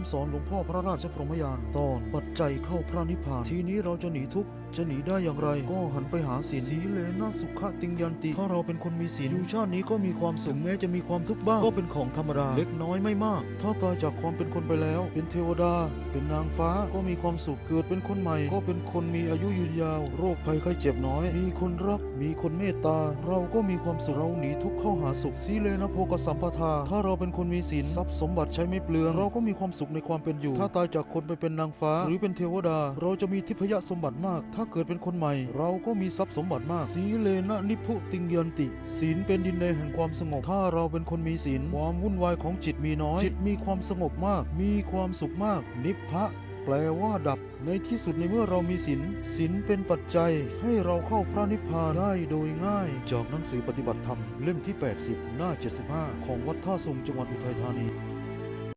ำสอนหลวงพ่อพระราชพรหมยานตอนปัจจัยเข้าพระนิพพาน ทีนี้เราจะหนีทุกข์จะหนีได้อย่างไร ก็หันไปหาศีลสีเลนะสุขะติงยันติ ถ้าเราเป็นคนมีศีลอยู่ชาตินี้ก็มีความสุขแม้จะมีความทุกข์บ้าง ก็เป็นของธรรมดาเล็กน้อยไม่มาก ถ้าตายจากความเป็นคนไปแล้ว เป็นเทวดา เป็นนางฟ้าก็มีความสุขเกิดเป็นคนใหม่ ก็เป็นคนมีอายุยืนยาว โรคภัยไข้เจ็บน้อย มีคนรัก มีคนเมตตา เราก็มีความสุขเราหนีทุกข์เข้าหาสุขสีเลนะโภกสัมปทา ถ้าเราเป็นคนมีศีลทรัพย์สมบัติใช้ไม่เปลืองเราก็มีความสุขในความเป็นอยู่ ถ้าตายจากคนไปเป็นนางฟ้า หรือเป็นเทวดา เราจะมีทิพยสมบัติมาก ถ้าเกิดเป็นคนใหม่ เราก็มีทรัพย์สมบัติมาก สีเลนะนิพุติงยันติ ศีลเป็นดินแดนแห่งความสงบ ถ้าเราเป็นคนมีศีล ความวุ่นวายของจิตมีน้อย จิตมีความสงบมาก มีความสุขมาก นิพพะแปลว่าดับ ในที่สุดในเมื่อเรามีศีลศีลเป็นปัจจัยให้เราเข้าพระนิพพานได้โดยง่าย จากหนังสือปฏิบัติธรรมเล่มที่ 80 หน้า 75 ของวัดท่าทรงจังหวัดอุทัยธานี